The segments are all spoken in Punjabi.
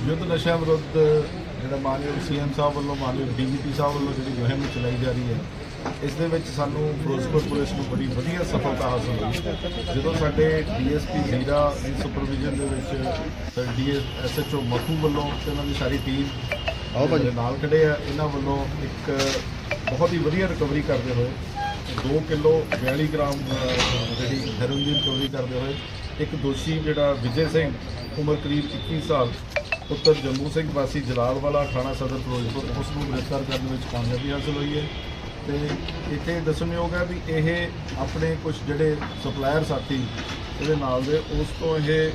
ਨਸ਼ਾ ਵਿਰੁੱਧ ਜਿਹੜਾ ਮਾਨਯੋਗ ਸੀਐਮ ਸਾਹਿਬ ਵੱਲੋਂ ਮਾਨਯੋਗ ਡੀਜੀਪੀ ਸਾਹਿਬ ਵੱਲੋਂ ਜਿਹੜੀ ਮੁਹਿੰਮ ਚਲਾਈ ਜਾ ਰਹੀ ਹੈ ਇਸ ਦੇ ਵਿੱਚ ਸਾਨੂੰ ਫਿਰੋਜ਼ਪੁਰ ਪੁਲਿਸ ਨੂੰ ਬੜੀ ਵਧੀਆ ਸਫਲਤਾ ਹਾਸਲ ਹੋਈ। ਜਦੋਂ ਸਾਡੇ ਡੀਐਸਪੀ ਜ਼ੀਰਾ ਦੀ ਸੁਪਰਵਿਜ਼ਨ ਦੇ ਵਿੱਚ ਡੀਐਸ ਐਸਐਚਓ ਮਖੂ ਵੱਲੋਂ ਤੇ ਉਹਨਾਂ ਦੀ ਸਾਰੀ ਟੀਮ ਆਓ ਭਾਜੀ। ਨਾਲ ਖੜੇ ਆ ਇਹਨਾਂ ਵੱਲੋਂ ਇੱਕ ਬਹੁਤ ਹੀ ਵਧੀਆ ਰਿਕਵਰੀ ਕਰਦੇ ਹੋਏ 2 ਕਿਲੋ 42 ਗ੍ਰਾਮ ਜਿਹੜੀ ਹੈਰੋਇਨ ਦੀ ਰਿਕਵਰੀ ਕਰਦੇ ਹੋਏ ਇੱਕ ਦੋਸ਼ੀ ਜਿਹੜਾ ਵਿਜੇ ਸਿੰਘ ਉਮਰ ਕਰੀਬ 21 ਸਾਲ ਪੁੱਤਰ ਜੰਮੂ ਸਿੰਘ ਵਾਸੀ ਜਲਾਲਵਾਲਾ ਥਾਣਾ ਸਦਰ ਫਿਰੋਜ਼ਪੁਰ ਉਸ ਨੂੰ ਗ੍ਰਿਫਤਾਰ ਕਰਨ ਵਿੱਚ ਕਾਮਯਾਬੀ ਹਾਸਲ ਹੋਈ ਹੈ। ਤੇ ਇੱਥੇ ਦੱਸਣਯੋਗ ਹੈ ਵੀ ਇਹ ਆਪਣੇ ਕੁਝ ਜਿਹੜੇ ਸਪਲਾਇਰ ਸਾਥੀ ਇਹਦੇ ਨਾਲ ਦੇ ਉਸ ਤੋਂ ਇਹ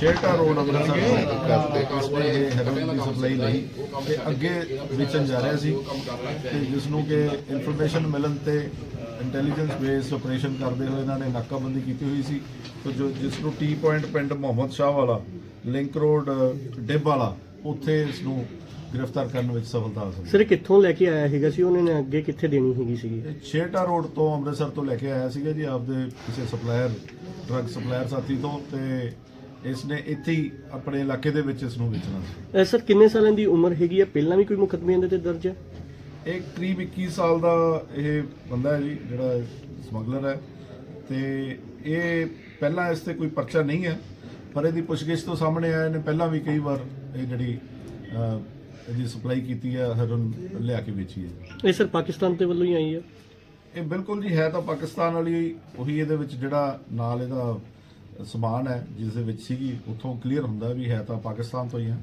ਛੇਹਰਟਾ ਰੋਡ ਅੰਮ੍ਰਿਤਸਰ ਤੋਂ ਇਹ ਹੈਰੋਇਨ ਦੀ ਸਪਲਾਈ ਲਈ ਤੇ ਅੱਗੇ ਵੇਚਣ ਜਾ ਰਿਹਾ ਸੀ ਤੇ ਜਿਸ ਨੂੰ ਕਿ ਇਨਫੋਰਮੇਸ਼ਨ ਮਿਲਣ ਤੇ ਇੰਟੈਲੀਜੈਂਸ ਬੇਸ ਆਪਰੇਸ਼ਨ ਕਰਦੇ ਹੋਏ ਇਹਨਾਂ ਨੇ ਨਾਕਾਬੰਦੀ ਕੀਤੀ ਹੋਈ ਸੀ। ਤੇ ਜੋ ਜਿਸ ਨੂੰ ਟੀ ਪੁਆਇੰਟ ਪਿੰਡ ਮੁਹੰਮਦ ਸ਼ਾਹ ਵਾਲਾ ਲਿੰਕ ਰੋਡ ਡਿੱਬ ਵਾਲਾ ਉੱਥੇ ਇਸ ਨੂੰ ਗ੍ਰਿਫਤਾਰ ਕਰਨ ਵਿੱਚ ਸਫਲਤਾ ਹਾਸਲ ਸਰ ਕਿੱਥੋਂ ਲੈ ਕੇ ਆਇਆ ਹੈਗਾ ਸੀ? ਉਹਨੇ ਨੇ ਅੱਗੇ ਕਿੱਥੇ ਦੇਣੀ ਹੈਗੀ ਇਹ ਛੇਹਰਟਾ ਰੋਡ ਤੋਂ ਅੰਮ੍ਰਿਤਸਰ ਤੋਂ ਲੈ ਕੇ ਆਇਆ ਸੀਗਾ ਜੀ ਆਪਦੇ ਕਿਸੇ ਸਪਲਾਇਰ ਡਰੱਗ ਸਪਲਾਇਰ ਸਾਥੀ ਤੋਂ ਤੇ ਇਸ ਨੇ ਇੱਥੇ ਹੀ ਆਪਣੇ ਇਲਾਕੇ ਦੇ ਵਿੱਚ ਇਸ ਨੂੰ ਵੇਚਣਾ ਸੀ। ਅਹ ਸਰ ਕਿੰਨੇ ਸਾਲਾਂ ਦੀ ਉਮਰ ਹੈਗੀ ਹੈ ਪਹਿਲਾਂ ਵੀ ਕੋਈ ਮੁਕੱਦਮੇ ਇਹਦੇ ਤੇ ਦਰਜ ਹੈ ਇਹ ਕਰੀਬ 21 ਸਾਲ ਦਾ ਇਹ ਬੰਦਾ ਹੈ ਜੀ ਜਿਹੜਾ ਸਮਗਲਰ ਹੈ। ਤੇ ਇਹ ਪਹਿਲਾਂ ਇਸ ਤੇ ਕੋਈ ਪਰਚਾ ਨਹੀਂ ਹੈ ਪਰ ਇਹਦੀ ਪੁੱਛਗਿੱਛ ਤੋਂ ਸਾਹਮਣੇ ਆਇਆ ਇਹਨੇ ਪਹਿਲਾਂ ਵੀ ਕਈ ਵਾਰ ਇਹ ਜਿਹੜੀ ਇਹਦੀ ਸਪਲਾਈ ਕੀਤੀ ਹੈ ਹਰਨ ਲਿਆ ਕੇ ਵੇਚੀ ਹੈ। ਇਹ ਸਰ ਪਾਕਿਸਤਾਨ ਤੇ ਵੱਲੋਂ ਹੀ ਆਈ ਹੈ? ਇਹ ਬਿਲਕੁਲ ਜੀ ਹੈ ਤਾਂ ਪਾਕਿਸਤਾਨ ਵਾਲੀ ਉਹੀ ਇਹਦੇ ਵਿੱਚ ਜਿਹੜਾ ਨਾਲ ਇਹਦਾ ਸਮਾਨ ਹੈ ਜਿਸ ਦੇ ਵਿੱਚ ਸੀਗੀ ਉੱਥੋਂ ਕਲੀਅਰ ਹੁੰਦਾ ਵੀ ਹੈ ਤਾਂ ਪਾਕਿਸਤਾਨ ਤੋਂ ਹੀ ਹੈ।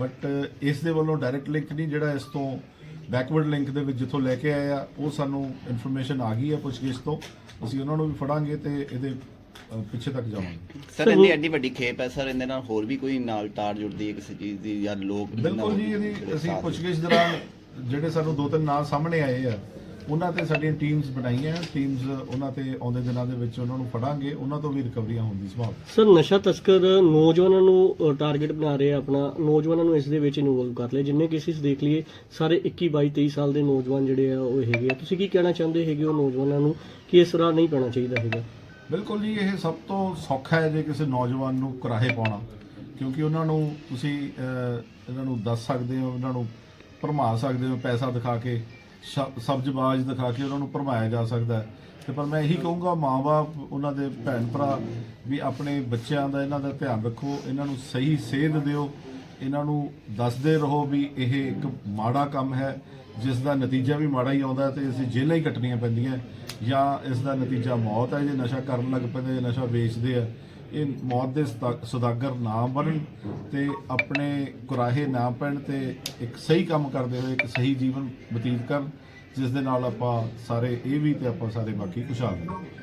ਬਟ ਇਸ ਦੇ ਵੱਲੋਂ ਡਾਇਰੈਕਟ ਲਿੰਕ ਨਹੀਂ ਜਿਹੜਾ ਇਸ ਤੋਂ ਬੈਕਵਰਡ ਲਿੰਕ ਦੇ ਵਿੱਚ ਜਿੱਥੋਂ ਲੈ ਕੇ ਆਏ ਆ ਉਹ ਸਾਨੂੰ ਇਨਫੋਰਮੇਸ਼ਨ ਆ ਗਈ ਹੈ ਪੁੱਛਗਿੱਛ ਤੋਂ। ਅਸੀਂ ਉਹਨਾਂ ਨੂੰ ਵੀ ਫੜਾਂਗੇ ਤੇ ਇਹਦੇ ਪਿੱਛੇ ਤੱਕ ਜਾਵਾਂਗੇ। ਸਰ ਇੰਨੀ ਐਡੀ ਵੱਡੀ ਖੇਪ ਹੈ ਸਰ ਇਹਦੇ ਨਾਲ ਹੋਰ ਵੀ ਕੋਈ ਨਾਲ ਤਾਰ ਜੁੜਦੀ ਹੈ ਕਿਸੇ ਚੀਜ਼ ਦੀ ਜਾਂ ਲੋਕ ਬਿਲਕੁਲ ਜੀ ਇਹਦੀ ਅਸੀਂ ਪੁੱਛਗਿੱਛ ਦੌਰਾਨ ਜਿਹੜੇ ਸਾਨੂੰ ਦੋ ਤਿੰਨ ਨਾਂ ਸਾਹਮਣੇ ਆਏ ਆ ਉਹਨਾਂ ਤੇ ਸਾਡੀਆਂ ਟੀਮਸ ਬਣਾਈਆਂ ਟੀਮਸ ਉਹਨਾਂ ਤੇ ਆਉਂਦੇ ਦਿਨਾਂ ਦੇ ਵਿੱਚ ਉਹਨਾਂ ਨੂੰ ਫੜਾਂਗੇ ਉਹਨਾਂ ਤੋਂ ਵੀ ਰਿਕਵਰੀਆਂ ਹੋਣ ਦੀ ਸੰਭਾਵਨਾ। ਸਰ ਨਸ਼ਾ ਤਸਕਰ ਨੌਜਵਾਨਾਂ ਨੂੰ ਟਾਰਗੇਟ ਬਣਾ ਰਹੇ ਆ ਆਪਣਾ ਨੌਜਵਾਨਾਂ ਨੂੰ ਇਸ ਦੇ ਵਿੱਚ ਇਨਵੋਲਵ ਕਰ ਲਿਆ ਜਿੰਨੇ ਕੇਸਿਸ ਦੇਖ ਲਈਏ ਸਾਰੇ 21 22 23 ਸਾਲ ਦੇ ਨੌਜਵਾਨ ਜਿਹੜੇ ਆ ਉਹ ਹੈਗੇ ਆ। ਤੁਸੀਂ ਕੀ ਕਹਿਣਾ ਚਾਹੁੰਦੇ ਹੈਗੇ ਉਹ ਨੌਜਵਾਨਾਂ ਨੂੰ ਕਿ ਇਸ ਰਾਹ ਨਹੀਂ ਪੈਣਾ ਚਾਹੀਦਾ ਹੈਗਾ? ਬਿਲਕੁਲ ਜੀ ਇਹ ਸਭ ਤੋਂ ਸੌਖਾ ਹੈ ਜੇ ਕਿਸੇ ਨੌਜਵਾਨ ਨੂੰ ਕੁਰਾਹੇ ਪਾਉਣਾ। ਕਿਉਂਕਿ ਉਹਨਾਂ ਨੂੰ ਤੁਸੀਂ ਇਹਨਾਂ ਨੂੰ ਦੱਸ ਸਕਦੇ ਹੋ ਉਹਨਾਂ ਨੂੰ ਭਰਮਾ ਸਕਦੇ ਹੋ ਪੈਸਾ ਦਿਖਾ ਕੇ। ਸਬਜ਼ਬਾਜ਼ ਦਿਖਾ ਕੇ ਉਹਨਾਂ ਨੂੰ ਭਰਮਾਇਆ ਜਾ ਸਕਦਾ ਹੈ। ਤੇ ਪਰ ਮੈਂ ਇਹੀ ਕਹੂੰਗਾ, ਮਾਂ-ਬਾਪ, ਉਹਨਾਂ ਦੇ ਭੈਣ ਭਰਾ ਵੀ ਆਪਣੇ ਬੱਚਿਆਂ ਦਾ ਇਹਨਾਂ ਦਾ ਧਿਆਨ ਰੱਖੋ, ਇਹਨਾਂ ਨੂੰ ਸਹੀ ਸੇਧ ਦਿਓ, ਇਹਨਾਂ ਨੂੰ ਦੱਸਦੇ ਰਹੋ ਵੀ ਇਹ ਇੱਕ ਮਾੜਾ ਕੰਮ ਹੈ, ਜਿਸ ਦਾ ਨਤੀਜਾ ਵੀ ਮਾੜਾ ਹੀ ਆਉਂਦਾ ਹੈ ਤੇ ਅਸੀਂ ਜੇਲ੍ਹਾਂ ਹੀ ਕੱਟਣੀਆਂ ਪੈਂਦੀਆਂ, ਜਾਂ ਇਸ ਦਾ ਨਤੀਜਾ ਮੌਤ ਹੈ, ਜੇ ਨਸ਼ਾ ਕਰਨ ਲੱਗ ਪੈਂਦੇ ਨਸ਼ਾ ਵੇਚਦੇ ਆ ਇਹ ਮੌਤ ਦੇ ਸਦਾ- ਸੁਦਾਗਰ ਨਾ ਬਣਨ ਤੇ ਆਪਣੇ ਕੁਰਾਹੇ ਨਾ ਪੈਣ ਤੇ ਇੱਕ ਸਹੀ ਕੰਮ ਕਰਦੇ ਹੋਏ ਇੱਕ ਸਹੀ ਜੀਵਨ ਬਤੀਤ ਕਰਨ, ਜਿਸ ਦੇ ਨਾਲ ਆਪਾਂ ਸਾਰੇ ਇਹ ਵੀ ਤੇ ਆਪਾਂ ਸਾਰੇ ਬਾਕੀ ਖੁਸ਼ਹਾਲ ਹੋਈਏ